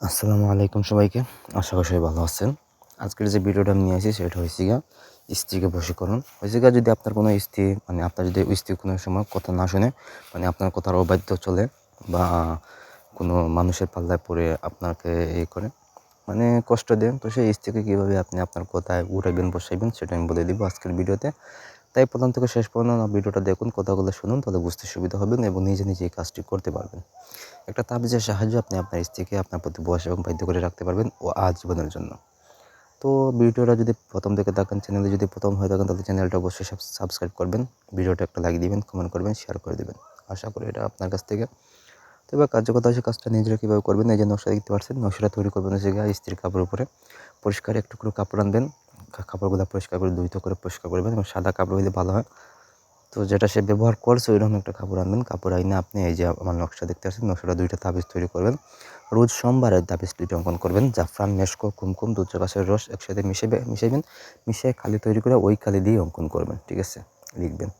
আসসালামু আলাইকুম সবাইকে। আশা করি সবাই ভালো আছেন। আজকের যে ভিডিওটা আমি নিয়ে আসি, সেটা হয়েছে গিয়া স্ত্রীকে বশীকরণ। হয়েছে গিয়া যদি আপনার কোনো স্ত্রী মানে আপনার যদি স্ত্রী কোনো সময় কথা না শুনে মানে আপনার কথার অবাধ্য চলে বা কোনো মানুষের পাল্লায় পড়ে আপনাকে এ করে মানে কষ্ট দেন, তো সেই স্ত্রীকে কীভাবে আপনি আপনার কথায় উঠাইবেন বসাইবেন, সেটা আমি বলে দিব আজকের ভিডিওতে। তাই প্রথম থেকে শেষ পর্যন্ত ভিডিওটা দেখুন, কথাগুলো শুনুন, তাহলে বুঝতে সুবিধা হবে এবং নিজে নিজে এই কাজটি করতে পারবেন। একটা তাবিজের সাহায্যে আপনি আপনার স্ত্রীকে আপনার প্রতি বয়স এবং বাধ্য করে রাখতে পারবেন ও আজীবনের জন্য। তো ভিডিওটা যদি প্রথম থেকে দেখেন চ্যানেলে যদি প্রথম হয়ে থাকেন, তাহলে চ্যানেলটা অবশ্যই সাবস্ক্রাইব করবেন, ভিডিওটা একটা লাগিয়ে দিবেন কমেন্ট করবেন শেয়ার করে দেবেন। আশা করি এটা আপনার কাছ থেকে। তো এবার কার্যকতা হচ্ছে কাজটা নিজেরা কীভাবে করবেন, এই যে নকশা দেখতে পাচ্ছেন, নকশাটা তৈরি করবেন হচ্ছে গিয়ে স্ত্রীর কাপড়ের উপরে। পরিষ্কার একটুকরো কাপড় আনবেন কাপড়গুলো পরিষ্কার করে দুইটো করে পরিষ্কার করবেন এবং সাদা কাপড় হইলে ভালো হয়। তো যেটা সে ব্যবহার করছে, ওইরকম একটা কাপড় আনবেন। কাপড় আইনে আপনি এই যে আমার নকশা দেখতে পাচ্ছেন, নকশাটা দুইটা তাবিজ তৈরি করবেন। রোজ সোমবারের তাবিজ দুইটা অঙ্কন করবেন। জাফরান, মেশকো, কুমকুম, দুধ গাছের রস একসাথে মিশাবে, মিশাইবেন। মিশিয়ে কালি তৈরি করে ওই কালি দিয়ে অঙ্কন করবেন, ঠিক আছে? লিখবেন।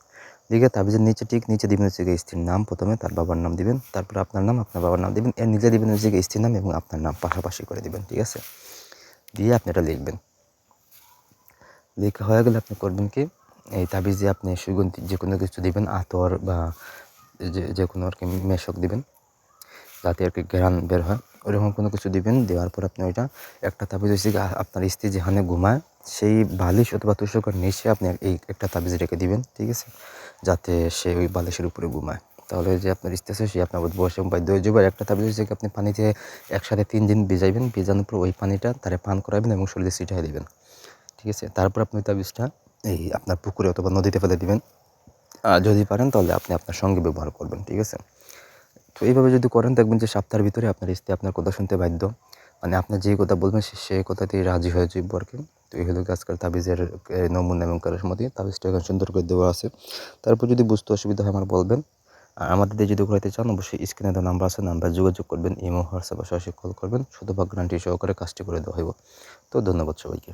লিখে তাবিজের নিচে ঠিক নিচে দিবেন হচ্ছে গিয়ে স্ত্রীর নাম প্রথমে, তার বাবার নাম দিবেন। তারপর আপনার নাম, আপনার বাবার নাম দিবেন। এর নিচে দিবেন হচ্ছে গিয়ে স্ত্রীর নাম এবং আপনার নাম পাশাপাশি করে দিবেন, ঠিক আছে? দিয়ে আপনি এটা লিখবেন। লেখা হয়ে গেলে আপনি করবেন কি? এই তাবিজে আপনি সুগন্ধি যে কোনো কিছু দিবেন, আতর বা যে কোনো আর কি মেশক দিবেন, যাতে আর কি ঘেরান বের হয়। ওইরকম কোনো কিছু দিবেন, দেওয়ার পর আপনি ওইটা একটা তাবিজ হয়েছে আপনার স্ত্রী যেখানে ঘুমায়, সেই বালিশ অথবা তুষকর নিচে আপনি এই একটা তাবিজ রেখে দিবেন, ঠিক আছে? যাতে সে ওই বালিশের উপরে ঘুমায়। তাহলে যে আপনার স্ত্রী আছে, সে আপনার বসে হয়ে যাবে একটা তাবিজ হয়েছে আপনি পানিতে একসাথে তিন দিন ভিজাইবেন, ভিজানোর পর ওই পানিটা তারে পান করাবেন এবং শরীরে ছিটাই দিবেন। ঠিক আছে? তারপর আপনি তাবিজটা এই আপনার পুকুরে অথবা নদীতে ফেলে দিবেন। আর যদি পারেন তাহলে আপনি আপনার সঙ্গে ব্যবহার করবেন, ঠিক আছে? তো এইভাবে যদি করেন, দেখবেন যে সপ্তাহের ভিতরে আপনার স্ত্রী আপনার কথা শুনতে বাধ্য। মানে আপনার যে কথা বলবেন, সে সেই কথাতেই রাজি হয়ে যাবে আর তো এই হলো আজকাল তাবিজের নমুনা এবং কারের মধ্যে তাবিজটা এখন সুন্দর করে দেওয়া আছে। তারপর যদি বুঝতে অসুবিধা হয়, আমার বলবেন। আর আমাদের যদি ঘুরাইতে চান, অবশ্যই স্ক্রিনে দেওয়া নাম্বার আছে, নাম্বার যোগাযোগ করবেন, ইমো, হোয়াটসঅ্যাপে সরাসরি কল করবেন। শুধু গ্যারান্টি সহকারে কাজটি করে দেওয়া হইব। তো ধন্যবাদ সবাইকে।